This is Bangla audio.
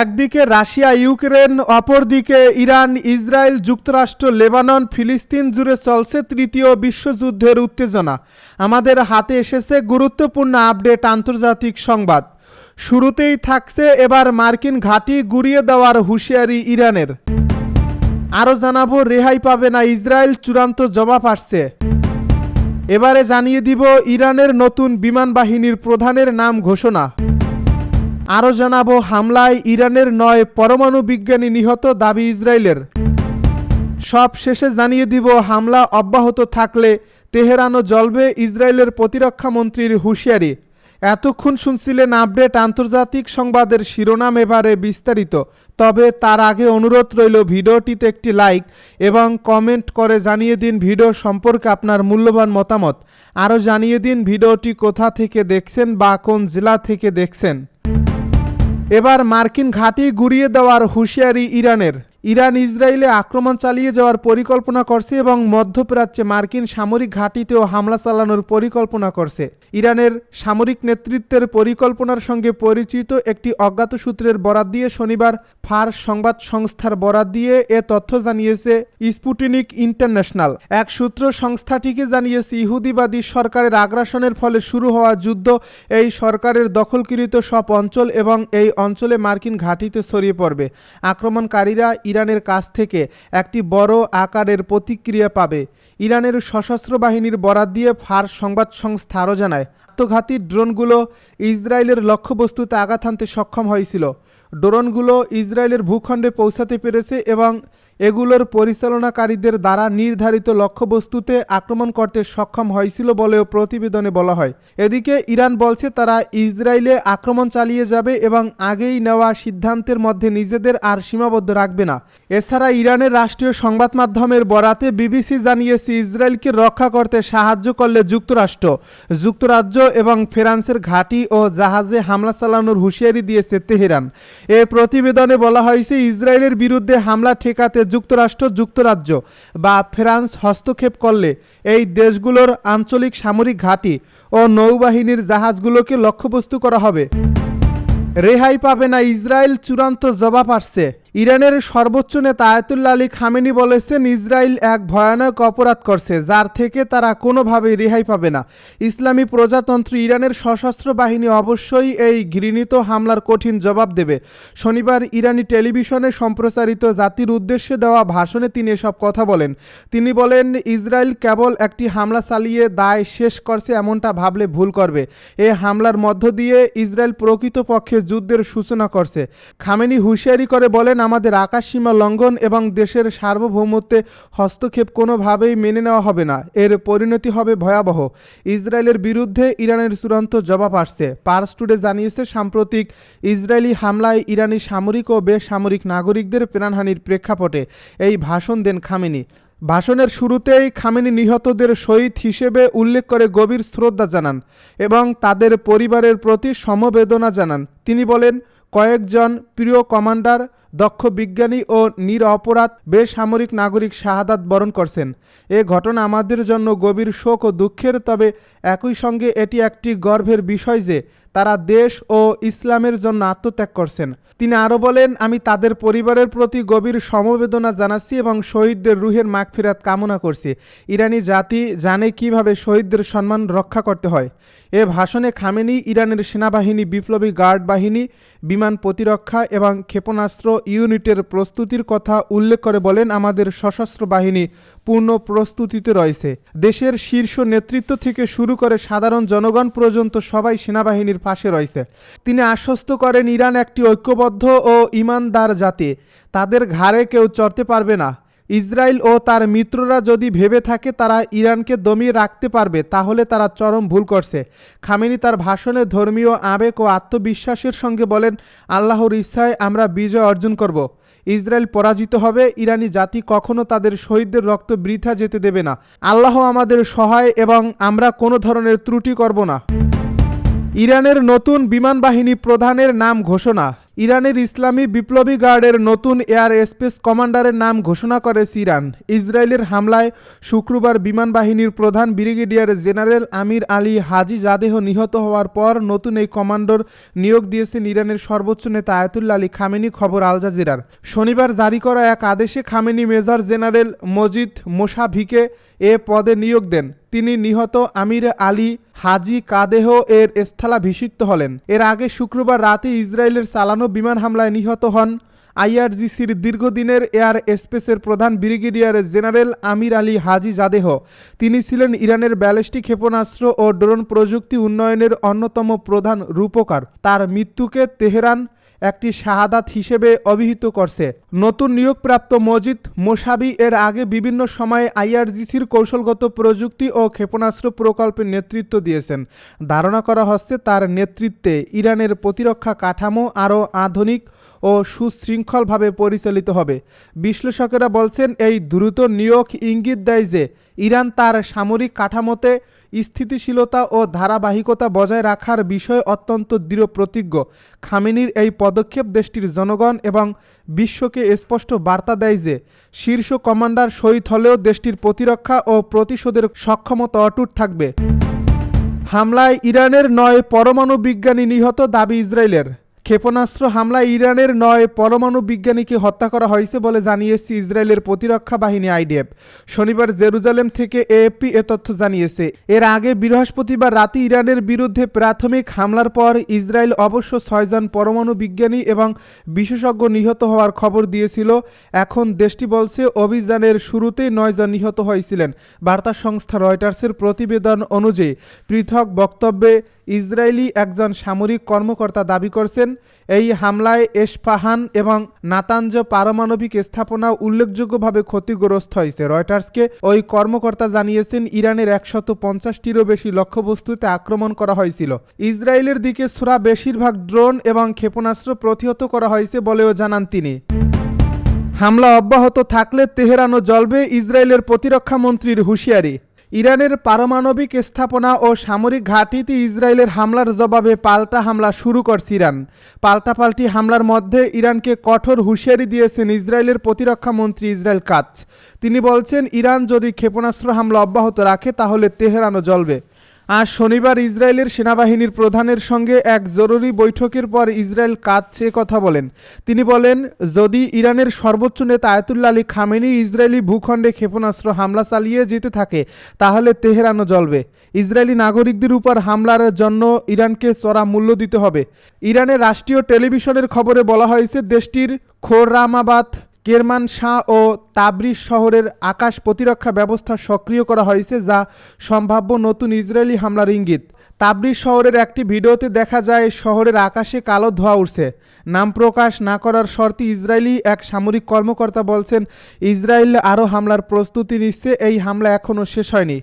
একদিকে রাশিয়া, ইউক্রেন, অপরদিকে ইরান, ইসরায়েল, যুক্তরাষ্ট্র, লেবানন, ফিলিস্তিন জুড়ে চলছে তৃতীয় বিশ্বযুদ্ধের উত্তেজনা। আমাদের হাতে এসেছে গুরুত্বপূর্ণ আপডেট আন্তর্জাতিক সংবাদ। শুরুতেই থাকছে এবার মার্কিন ঘাঁটি গুড়িয়ে দেওয়ার হুঁশিয়ারি ইরানের। আরও জানাব, রেহাই পাবে না ইসরায়েল, চূড়ান্ত জবাব আসছে। এবারে জানিয়ে দিব, ইরানের নতুন বিমান বাহিনীর প্রধানের নাম ঘোষণা। আরও জানাব, হামলায় ইরানের নয় পরমাণু বিজ্ঞানী নিহত দাবি ইসরায়েলের। সব শেষে জানিয়ে দিব, হামলা অব্যাহত থাকলে তেহরানও জ্বলবে ইসরায়েলের প্রতিরক্ষা মন্ত্রীর হুঁশিয়ারি। এতক্ষণ শুনছিলেন আপডেট আন্তর্জাতিক সংবাদের শিরোনাম এবারে বিস্তারিত। তবে তার আগে অনুরোধ রইল, ভিডিওটিতে একটি লাইক এবং কমেন্ট করে জানিয়ে দিন ভিডিও সম্পর্কে আপনার মূল্যবান মতামত। আরও জানিয়ে দিন ভিডিওটি কোথা থেকে দেখছেন বা কোন জেলা থেকে দেখছেন। এবার মার্কিন ঘাঁটি গুড়িয়ে দেওয়ার হুঁশিয়ারি ইরানের। ইরান ইসরায়েলে আক্রমণ চালিয়ে যাওয়ার পরিকল্পনা করছে এবং মধ্যপ্রাচ্যে মার্কিন সামরিক ঘাঁটিতেও হামলা চালানোর পরিকল্পনা করছে। ইরানের সামরিক নেতৃত্বের পরিকল্পনার সঙ্গে পরিচিত একটি অজ্ঞাত সূত্রের বরাত দিয়ে শনিবার ফার্স সংবাদ সংস্থার বরাত দিয়ে এ তথ্য জানিয়েছে স্পুটিনিক ইন্টারন্যাশনাল। এক সূত্র সংস্থাটিকে জানিয়েছে, ইহুদিবাদী সরকারের আগ্রাসনের ফলে শুরু হওয়া যুদ্ধ এই সরকারের দখলকৃত সব অঞ্চল এবং এই অঞ্চলে মার্কিন ঘাঁটিতে ছড়িয়ে পড়বে। আক্রমণকারীরা ইরানের কাছ থেকে একটি বড় আকারের প্রতিক্রিয়া পাবে। ইরানের সশস্ত্র বাহিনীর বরাত দিয়ে ফার সংবাদ সংস্থা আরও জানায়, আত্মঘাতী ড্রোনগুলো ইসরায়েলের লক্ষ্যবস্তুতে আঘাত হানতে সক্ষম হয়েছিল। ড্রোনগুলো ইসরায়েলের ভূখণ্ডে পৌঁছাতে পেরেছে এবং এগুলোর পরিচালনাকারীদের দ্বারা নির্ধারিত লক্ষ্যবস্তুতে আক্রমণ করতে সক্ষম হয়েছিল বলেও প্রতিবেদনে বলা হয়। এদিকে ইরান বলছে তারা ইসরায়েলে আক্রমণ চালিয়ে যাবে এবং আগেই নেওয়া সিদ্ধান্তের মধ্যে নিজেদের আর সীমাবদ্ধ রাখবে না। এছাড়া ইরানের রাষ্ট্রীয় সংবাদ মাধ্যমের বরাতে বিবিসি জানিয়েছে, ইসরায়েলকে রক্ষা করতে সাহায্য করলে যুক্তরাষ্ট্র, যুক্তরাজ্য এবং ফ্রান্সের ঘাঁটি ও জাহাজে হামলা চালানোর হুঁশিয়ারি দিয়েছে তেহরান। এ প্রতিবেদনে বলা হয়েছে, ইসরায়েলের বিরুদ্ধে হামলা ঠেকাতে যুক্তরাষ্ট্র, যুক্তরাজ্য বা ফ্রান্স হস্তক্ষেপ করলে এই দেশগুলোর আঞ্চলিক সামরিক ঘাঁটি ও নৌবাহিনীর জাহাজগুলোকে লক্ষ্যবস্তু করা হবে। রেহাই পাবে না ইসরায়েল চূড়ান্ত জবাব আসছে। ইরানের সর্বোচ্চ নেতা আয়াতুল্লা আলী খামেনি বলেছেন, ইসরায়েল এক ভয়ানক অপরাধ করছে, যার থেকে তারা কোনোভাবেই রেহাই পাবে না। ইসলামী প্রজাতন্ত্র ইরানের সশস্ত্র বাহিনী অবশ্যই এই ঘৃণিত হামলার কঠিন জবাব দেবে। শনিবার ইরানি টেলিভিশনে সম্প্রচারিত জাতির উদ্দেশ্যে দেওয়া ভাষণে তিনি এসব কথা বলেন। তিনি বলেন, ইসরায়েল কেবল একটি হামলা চালিয়ে দায় শেষ করছে এমনটা ভাবলে ভুল করবে। এ হামলার মধ্য দিয়ে ইসরায়েল প্রকৃতপক্ষে যুদ্ধের সূচনা করছে। খামেনি হুঁশিয়ারি করে বলেন আমাদের আকাশসীমা লঙ্ঘন এবং দেশের সার্বভৌমত্বে হস্তক্ষেপ কোনোভাবেই মেনে নেওয়া হবে না। এর পরিণতি হবে ভয়াবহ। ইসরায়েলের বিরুদ্ধে ইরানের চূড়ান্ত জবাব আসছে। পার্স টুডে জানিয়েছে, সাম্প্রতিক ইসরায়েলি হামলায় ইরানি সামরিক ও বেসামরিক নাগরিকদের প্রাণহানির প্রেক্ষাপটে এই ভাষণ দেন খামেনি। ভাষণের শুরুতেই খামেনি নিহতদের শহীদ হিসেবে উল্লেখ করে গভীর শ্রদ্ধা জানান এবং তাদের পরিবারের প্রতি সমবেদনা জানান। তিনি বলেন, কয়েকজন প্রিয় কমান্ডার দক্ষ বিজ্ঞানী ও নিরঅপরাধ বেসামরিক নাগরিক শাহাদাত বরণ করছেন। এ ঘটনা আমাদের জন্য গভীর শোক ও দুঃখের, তবে একই সঙ্গে এটি একটি গর্ভের বিষয় যে তারা দেশ ও ইসলামের জন্য আত্মত্যাগ করছেন। তিনি আরও বলেন, আমি তাদের পরিবারের প্রতি গভীর সমবেদনা জানাচ্ছি এবং শহীদদের রুহের মাগফিরাত কামনা করছি। ইরানি জাতি জানে কীভাবে শহীদদের সম্মান রক্ষা করতে হয়। এ ভাষণে খামেনি ইরানের সেনাবাহিনী, বিপ্লবী গার্ড বাহিনী, বিমান প্রতিরক্ষা এবং ক্ষেপণাস্ত্র ইউনিটের প্রস্তুতির কথা উল্লেখ করে বলেন, আমাদের সশস্ত্র বাহিনী পূর্ণ প্রস্তুতিতে রয়েছে। দেশের শীর্ষ নেতৃত্ব থেকে শুরু করে সাধারণ জনগণ পর্যন্ত সবাই সেনাবাহিনীর পাশে রয়েছে। তিনি আশ্বস্ত করেন, ইরান একটি ঐক্যবদ্ধ ও ইমানদার জাতি। তাদের ঘাড়ে কেউ চড়তে পারবে না। ইসরায়েল ও তার মিত্ররা যদি ভেবে থাকে, তারা ইরানকে দমিয়ে রাখতে পারবে, তাহলে তারা চরম ভুল করছে। খামেনি তার ভাষণে ধর্মীয় আবেগ ও আত্মবিশ্বাসের সঙ্গে বলেন, আল্লাহর ইচ্ছায় আমরা বিজয় অর্জন করব। ইসরায়েল পরাজিত হবে, ইরানি জাতি কখনো তাদের শহীদদের রক্ত বৃথা যেতে দেবে না। আল্লাহ আমাদের সহায় এবং আমরা কোনো ধরনের ত্রুটি করব না। ইরানের নতুন বিমান বাহিনী প্রধানের নাম ঘোষণা। ইরানের ইসলামী বিপ্লবী গার্ডের নতুন এয়ার স্পেস কমান্ডারের নাম ঘোষণা করেছে ইরান ইসরায়েলের হামলায় শুক্রবার বিমান বাহিনীর প্রধান brigadier general Amir Ali Hajizadeh নিহত হওয়ার পর নতুন এই কমান্ডর নিয়োগ দিয়েছেন ইরানের সর্বোচ্চ নেতা আয়াতুল্লা আলী খামেনি, খবর আল জাজিরার। শনিবার জারি করা এক আদেশে খামেনি মেজর জেনারেল মজিদ মোশাভিকে এ পদে নিয়োগ দেন। তিনি নিহত আমির আলী হাজি কাদেহ এর স্থলাভিষিক্ত হলেন। এর আগে শুক্রবার রাতে ইসরায়েলের চালানো বিমান হামলায় নিহত হন আইআরজিসির দীর্ঘদিনের এয়ার স্পেসের প্রধান brigadier general Amir Ali Hajizadeh. তিনি ছিলেন ইরানের ব্যালিস্টিক ক্ষেপণাস্ত্র ও ড্রোন প্রযুক্তি উন্নয়নের অন্যতম প্রধান রূপকার। তার মৃত্যুকে তেহরান একটি শাহাদাত হিসেবে অভিহিত করছে। নতুন নিয়োগপ্রাপ্ত মজিদ মোসাবি এর আগে বিভিন্ন সময়ে আইআরজিসির কৌশলগত প্রযুক্তি ও ক্ষেপণাস্ত্র প্রকল্পে নেতৃত্ব দিয়েছেন। ধারণা করা হচ্ছে তার নেতৃত্বে ইরানের প্রতিরক্ষা কাঠামো আরও আধুনিক ও সুশৃঙ্খলভাবে পরিচালিত হবে। বিশ্লেষকেরা বলছেন, এই দ্রুত নিয়োগ ইঙ্গিত দেয় যে, ইরান তার সামরিক কাঠামোতে স্থিতিশীলতা ও ধারাবাহিকতা বজায় রাখার বিষয়ে অত্যন্ত দৃঢ় প্রতিজ্ঞ। খামেনির এই পদক্ষেপ দেশটির জনগণ এবং বিশ্বকে স্পষ্ট বার্তা দেয় যে, শীর্ষ কমান্ডার শহীদ হলেও দেশটির প্রতিরক্ষা ও প্রতিশোধের সক্ষমতা অটুট থাকবে। হামলায় ইরানের নয় পরমাণু বিজ্ঞানী নিহত দাবি ইসরায়েলের। ক্ষেপণাস্ত্র হামলায় ইরানের নয় পরমাণু বিজ্ঞানীকে হত্যা করা হয়েছে বলে জানিয়েছে ইসরায়েলের প্রতিরক্ষা বাহিনী আইডিএফ। শনিবার জেরুজালেম থেকে এএফপি এ তথ্য জানিয়েছে। এর আগে বৃহস্পতিবার রাতে ইরানের বিরুদ্ধে প্রাথমিক হামলার পর ইসরায়েল অবশ্য ছয়জন পরমাণু বিজ্ঞানী এবং বিশেষজ্ঞ নিহত হওয়ার খবর দিয়েছিল। এখন দেশটি বলছে অভিযানের শুরুতেই নয়জন নিহত হয়েছিলেন। বার্তা সংস্থা রয়টার্সের প্রতিবেদন অনুযায়ী পৃথক বক্তব্যে ইসরায়েলি একজন সামরিক কর্মকর্তা দাবি করছেন, এই হামলায় এসফাহান এবং নাতাঞ্জ পারমাণবিক স্থাপনা উল্লেখযোগ্যভাবে ক্ষতিগ্রস্ত হয়েছে। রয়টার্সকে ওই কর্মকর্তা জানিয়েছেন, ইরানের একশত পঞ্চাশটিরও বেশি লক্ষ্যবস্তুতে আক্রমণ করা হয়েছিল। ইসরায়েলের দিকে ছোড়া বেশিরভাগ ড্রোন এবং ক্ষেপণাস্ত্র প্রতিহত করা হয়েছে বলেও জানান তিনি। হামলা অব্যাহত থাকলে তেহরানও জ্বলবে ইসরায়েলের প্রতিরক্ষা মন্ত্রীর হুঁশিয়ারি। ইরানের পারমাণবিক স্থাপনা ও সামরিক ঘাঁটিতে ইসরায়েলের হামলার জবাবে পাল্টা হামলা শুরু করছে ইরান। পাল্টাপাল্টি হামলার মধ্যে ইরানকে কঠোর হুঁশিয়ারি দিয়েছেন ইসরায়েলের প্রতিরক্ষা মন্ত্রী ইসরায়েল কাচ। তিনি বলছেন, ইরান যদি ক্ষেপণাস্ত্র হামলা অব্যাহত রাখে, তাহলে তেহরানও জ্বলবে। আজ শনিবার ইসরায়েলের সেনাবাহিনীর প্রধানের সঙ্গে এক জরুরি বৈঠকের পর ইসরায়েল সে কথা বলেন। তিনি বলেন, যদি ইরানের সর্বোচ্চ নেতা আয়াতুল্লা আলী খামেনি ইসরায়েলি ভূখণ্ডে ক্ষেপণাস্ত্র হামলা চালিয়ে যেতে থাকে, তাহলে তেহরানও জ্বলবে। ইসরায়েলি নাগরিকদের উপর হামলার জন্য ইরানকে চড়া মূল্য দিতে হবে। ইরানের রাষ্ট্রীয় টেলিভিশনের খবরে বলা হয়েছে, দেশটির খোররামাবাদ কেরমান শাহ ও তাবরিজ শহরের আকাশ প্রতিরক্ষা ব্যবস্থা সক্রিয় করা হয়েছে যা সম্ভাব্য নতুন ইসরায়েলি হামলার ইঙ্গিত। তাবরিজ শহরের একটি ভিডিওতে দেখা যায়, শহরের আকাশে কালো ধোঁয়া উঠছে নাম প্রকাশ না করার শর্তে ইসরায়েলি এক সামরিক কর্মকর্তা বলছেন, ইসরায়েল আরও হামলার প্রস্তুতি নিচ্ছে, এই হামলা এখনও শেষ হয়নি।